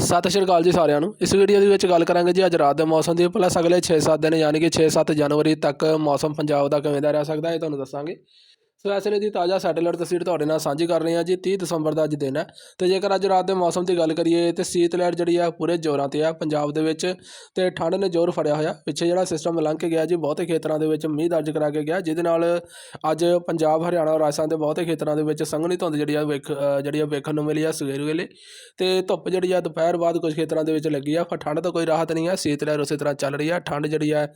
ਸਤਿ ਸ਼੍ਰੀ ਅਕਾਲ ਜੀ ਸਾਰਿਆਂ ਨੂੰ। ਇਸ ਵੀਡੀਓ ਦੇ ਵਿੱਚ ਗੱਲ ਕਰਾਂਗੇ ਜੀ ਅੱਜ ਰਾਤ ਦੇ ਮੌਸਮ ਦੀ। ਪਲੱਸ ਅਗਲੇ 6-7 ਦਿਨ, ਯਾਨੀ ਕਿ 6-7 ਜਨਵਰੀ ਤੱਕ ਮੌਸਮ ਪੰਜਾਬ ਦਾ ਕਿਵੇਂ ਦਾ ਰਹਿ ਸਕਦਾ ਹੈ, ਇਹ ਤੁਹਾਨੂੰ ਦੱਸਾਂਗੇ। ਸੋ ਇਸ ਵੇਲੇ ਦੀ ਤਾਜ਼ਾ ਸੈਟੇਲਾਈਟ ਤਸਵੀਰ ਤੁਹਾਡੇ ਨਾਲ ਸਾਂਝੀ ਕਰ ਰਹੇ ਹਾਂ ਜੀ 30 ਦਸੰਬਰ ਦਾ ਅੱਜ ਦਿਨ ਹੈ। ਤੇ ਜੇਕਰ ਅੱਜ ਰਾਤ ਦੇ ਮੌਸਮ ਦੀ ਗੱਲ ਕਰੀਏ ਤੇ ਸੀਤ ਲਹਿਰ ਜਿਹੜੀ ਆ ਪੂਰੇ ਜ਼ੋਰਾਂ ਤੇ ਆ ਪੰਜਾਬ ਦੇ ਵਿੱਚ ਤੇ ਠੰਡ ਨੇ ਜ਼ੋਰ ਫੜਿਆ ਹੋਇਆ। ਪਿੱਛੇ ਜਿਹੜਾ ਸਿਸਟਮ ਲੰਘ ਕੇ ਗਿਆ ਜੀ, ਬਹੁਤੇ ਖੇਤਰਾਂ ਦੇ ਵਿੱਚ ਮੀਂਹ ਦਰਜ ਕਰਾ ਕੇ ਗਿਆ, ਜਿਹਦੇ ਨਾਲ ਅੱਜ ਪੰਜਾਬ, ਹਰਿਆਣਾ ਰਾਜਸਥਾਨ ਦੇ ਬਹੁਤੇ ਖੇਤਰਾਂ ਦੇ ਵਿੱਚ ਸੰਘਣੀ ਧੁੰਦ ਜਿਹੜੀ ਆ ਵੇਖ ਜਿਹੜੀ ਆ ਵੇਖਣ ਨੂੰ ਮਿਲੀ ਆ ਸਵੇਰ ਵੇਲੇ। ਤੇ ਧੁੱਪ ਜਿਹੜੀ ਆ ਦੁਪਹਿਰ ਬਾਅਦ ਕੁਝ ਖੇਤਰਾਂ ਦੇ ਵਿੱਚ ਲੱਗੀ ਆ, ਪਰ ਠੰਡ ਤੋਂ ਕੋਈ ਰਾਹਤ ਨਹੀਂ ਆ। ਸੀਤ ਲਹਿਰ ਉਸੇ ਤਰ੍ਹਾਂ ਚੱਲ ਰਹੀ ਆ। ਠੰਡ ਜਿਹੜੀ ਆ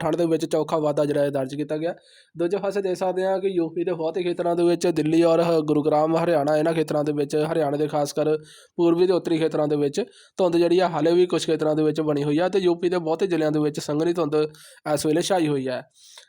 ਠੰਡ ਦੇ ਵਿੱਚ ਚੌਖਾ ਵਾਧਾ ਜਿਹੜਾ ਹੈ ਦਰਜ ਕੀਤਾ ਗਿਆ। ਦੂਜੇ ਪਾਸੇ ਦੇਖ ਸਕਦੇ ਆ ਕਿ ਯੂਪੀ ਦੇ ਬਹੁਤੇ ਖੇਤਰਾਂ ਦੇ ਵਿੱਚ ਦਿੱਲੀ ਔਰ ਹ- ਗੁਰੂਗ੍ਰਾਮ, ਹਰਿਆਣਾ, ਇਹਨਾਂ ਖੇਤਰਾਂ ਦੇ ਵਿੱਚ, ਹਰਿਆਣਾ ਦੇ ਖਾਸ ਕਰ ਪੂਰਬੀ ਤੇ ਉੱਤਰੀ ਖੇਤਰਾਂ ਦੇ ਵਿੱਚ ਧੁੰਦ ਜਿਹੜੀ ਆ ਹਾਲੇ ਵੀ ਕੁਝ ਖੇਤਰਾਂ ਦੇ ਵਿੱਚ ਬਣੀ ਹੋਈ ਆ ਤੇ ਯੂਪੀ ਦੇ ਬਹੁਤੇ ਜ਼ਿਲ੍ਹਿਆਂ ਦੇ ਵਿੱਚ ਸੰਘਣੀ ਧੁੰਦ ਇਸ ਵੇਲੇ ਛਾਈ ਹੋਈ ਹੈ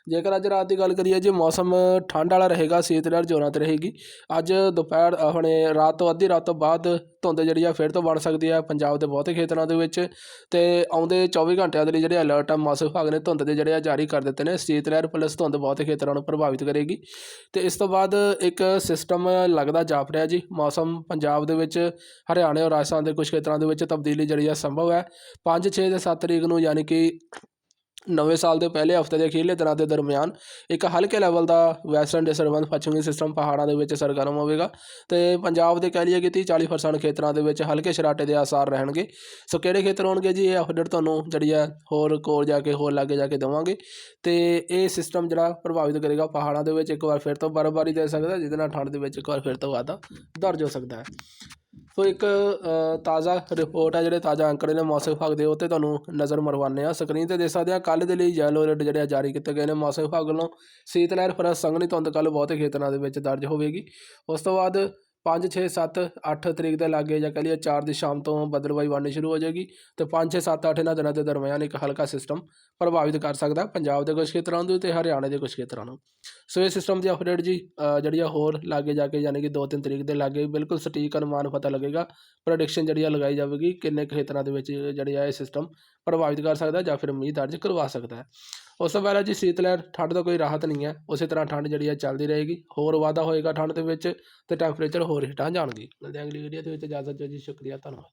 ਜੇਕਰ ਅੱਜ ਰਾਤ ਦੀ ਗੱਲ ਕਰੀਏ, ਜੇ ਮੌਸਮ ਠੰਡ ਵਾਲਾ ਰਹੇਗਾ, ਸੀਤ ਲਹਿਰ ਜ਼ੋਰਾਂ ਤੇ ਰਹੇਗੀ, ਅੱਜ ਦੁਪਹਿਰ ਆਪਣੇ ਰਾਤ ਤੋਂ ਅੱਧੀ ਰਾਤ ਤੋਂ ਬਾਅਦ ਧੁੰਦ ਜਿਹੜੀ ਆ ਫਿਰ ਤੋਂ ਬਣ ਸਕਦੀ ਆ ਪੰਜਾਬ ਦੇ ਬਹੁਤੇ ਖੇਤਰਾਂ ਦੇ ਵਿੱਚ ਤੇ ਆਉਂਦੇ 24 ਘੰਟਿਆਂ ਦੇ ਲਈ ਜਿਹੜੇ ਅਲਰਟ ਆ, ਮੌਸਮ ਵਿਭਾਗ ਨੇ ਧੁੰਦ ਦੇ ਜਿਹੜੇ ਆ ਜਾਰੀ ਕਰ ਦਿੱਤੇ ਨੇ। ਸੀਤ ਲਹਿਰ ਪਲੱਸ ਧੁੰਦ ਬਹੁਤੇ ਖੇਤਰਾਂ ਨੂੰ ਪ੍ਰਭਾਵਿਤ ਕਰੇਗੀ। ਤੇ ਇਸ ਤੋਂ ਬਾਅਦ ਇੱਕ ਸਿਸਟਮ ਲੱਗਦਾ ਜਾਪ ਰਿਹਾ ਜੀ। ਮੌਸਮ ਪੰਜਾਬ ਦੇ ਵਿੱਚ, ਹਰਿਆਣੇ ਔਰ ਰਾਜਸਥਾਨ ਦੇ ਕੁਝ ਖੇਤਰਾਂ ਦੇ ਵਿੱਚ ਤਬਦੀਲੀ ਜਿਹੜੀ ਆ ਸੰਭਵ ਹੈ। 5 6 ਤੇ 7 ਤਰੀਕ ਨੂੰ ਯਾਨੀ ਕਿ ਨਵੇਂ ਸਾਲ ਦੇ ਪਹਿਲੇ ਹਫ਼ਤੇ ਦੇ ਅਖੀਰਲੇ ਦਿਨਾਂ ਦੇ ਦਰਮਿਆਨ ਇੱਕ ਹਲਕੇ ਲੈਵਲ ਦਾ ਵੈਸਟਰਨ ਡਿਸਟਰਬੈਂਸ ਪੱਛਮੀ ਸਿਸਟਮ ਪਹਾੜਾਂ ਦੇ ਵਿੱਚ ਸਰਗਰਮ ਹੋਵੇਗਾ ਤੇ ਪੰਜਾਬ ਦੇ ਕਹਿ ਲਈਏ ਕਿ 30 40% ਖੇਤਰਾਂ ਦੇ ਵਿੱਚ ਹਲਕੇ ਸ਼ਰਾਟੇ ਦੇ ਆਸਾਰ ਰਹਿਣਗੇ। ਸੋ ਕਿਹੜੇ ਖੇਤਰ ਹੋਣਗੇ ਜੀ? ਇਹ ਅਪਡੇਟ ਤੁਹਾਨੂੰ ਜਿਹੜੀ ਹੈ ਹੋਰ ਕੋਲ ਜਾ ਕੇ, ਹੋਰ ਲਾਗੇ ਜਾ ਕੇ ਦੇਵਾਂਗੇ। ਤੇ ਇਹ ਸਿਸਟਮ ਜਿਹੜਾ ਪ੍ਰਭਾਵਿਤ ਕਰੇਗਾ ਪਹਾੜਾਂ ਦੇ ਵਿੱਚ ਇੱਕ ਵਾਰ ਫਿਰ ਤੋਂ ਬਰਫ਼ਬਾਰੀ ਦੇ ਸਕਦਾ, ਜਿਹਦੇ ਨਾਲ ਠੰਡ ਦੇ ਵਿੱਚ ਇੱਕ ਵਾਰ ਫਿਰ ਤੋਂ ਵਾਧਾ ਦਰਜ ਹੋ ਸਕਦਾ ਹੈ। ਸੋ ਇੱਕ ਤਾਜ਼ਾ ਰਿਪੋਰਟ ਹੈ ਜਿਹੜੇ ਤਾਜ਼ਾ ਅੰਕੜੇ ਨੇ ਮੌਸਮ ਵਿਭਾਗ ਦੇ, ਉਹ 'ਤੇ ਤੁਹਾਨੂੰ ਨਜ਼ਰ ਮਰਵਾਉਂਦੇ ਆ ਸਕਰੀਨ ਤੇ ਦੇਖ ਸਕਦੇ ਆ ਕੱਲ੍ਹ ਦੇ ਲਈ ਯੈਲੋ ਅਲਰਟ ਜਿਹੜੇ ਆ ਜਾਰੀ ਕੀਤੇ ਗਏ ਨੇ ਮੌਸਮ ਵਿਭਾਗ ਵੱਲੋਂ। ਸੀਤ ਲਹਿਰ ਫਿਰ ਸੰਘਣੀ ਧੁੰਦ ਕੱਲ੍ਹ ਬਹੁਤੇ ਖੇਤਰਾਂ ਦੇ ਵਿੱਚ ਦਰਜ ਹੋਵੇਗੀ। ਉਸ ਤੋਂ ਬਾਅਦ 5 6 7 8 ਤਰੀਕ ਦੇ ਲਾਗੇ ਜਾਂ ਕਹ ਲਈਏ 4 ਦੀ ਸ਼ਾਮ ਤੋਂ ਬਦਲਵਾਈ ਬਣਨੀ ਸ਼ੁਰੂ ਹੋ ਜਾਏਗੀ ਤੇ 5 6 7 8 ਇਹਨਾਂ ਦਿਨਾਂ ਦੇ ਦਰਮਿਆਨ ਇੱਕ ਹਲਕਾ ਸਿਸਟਮ ਪ੍ਰਭਾਵਿਤ ਕਰ ਸਕਦਾ ਪੰਜਾਬ ਦੇ ਕੁਝ ਖੇਤਰਾਂ ਨੂੰ ਤੇ ਹਰਿਆਣਾ ਦੇ ਕੁਝ ਖੇਤਰਾਂ ਨੂੰ। ਸੋ ਇਹ ਸਿਸਟਮ ਦੀ ਅਪਡੇਟ ਜੀ ਜਿਹੜੀ ਆ ਹੋਰ ਲਾਗੇ ਜਾ ਕੇ ਯਾਨੀ ਕਿ 2-3 ਤਰੀਕ ਦੇ ਲਾਗੇ ਬਿਲਕੁਲ ਸਟੀਕ ਅਨੁਮਾਨ ਪਤਾ ਲੱਗੇਗਾ ਪ੍ਰੈਡਿਕਸ਼ਨ ਜਿਹੜੀ ਆ ਲਗਾਈ ਜਾਵੇਗੀ ਕਿੰਨੇ ਖੇਤਰਾਂ ਦੇ ਵਿੱਚ ਜਿਹੜੀ ਆ ਇਹ ਸਿਸਟਮ ਪ੍ਰਭਾਵਿਤ ਕਰ ਸਕਦਾ ਜਾਂ ਫਿਰ ਮੀਂਹ ਦਰਜ ਕਰਵਾ ਸਕਦਾ ਹੈ। ਉਸ ਤੋਂ ਪਹਿਲਾਂ ਜੀ ਸੀਤ ਲਹਿਰ, ਠੰਡ ਦਾ ਕੋਈ ਰਾਹਤ ਨਹੀਂ ਹੈ। ਉਸੇ ਤਰ੍ਹਾਂ ਠੰਡ ਜਿਹੜੀ ਹੈ ਚੱਲਦੀ ਰਹੇਗੀ। ਹੋਰ ਵਾਧਾ ਹੋਏਗਾ ਠੰਡ ਦੇ ਵਿੱਚ ਤੇ ਟੈਂਪਰੇਚਰ ਹੋਰ ਹੇਠਾਂ ਜਾਣਗੇ। ਮਿਲਦੇ ਹਾਂ ਅਗਲੀ ਵੀਡੀਓ ਦੇ ਵਿੱਚ। ਇਜਾਜ਼ਤ ਦਿਓ ਜੀ, ਸ਼ੁਕਰੀਆ, ਧੰਨਵਾਦ।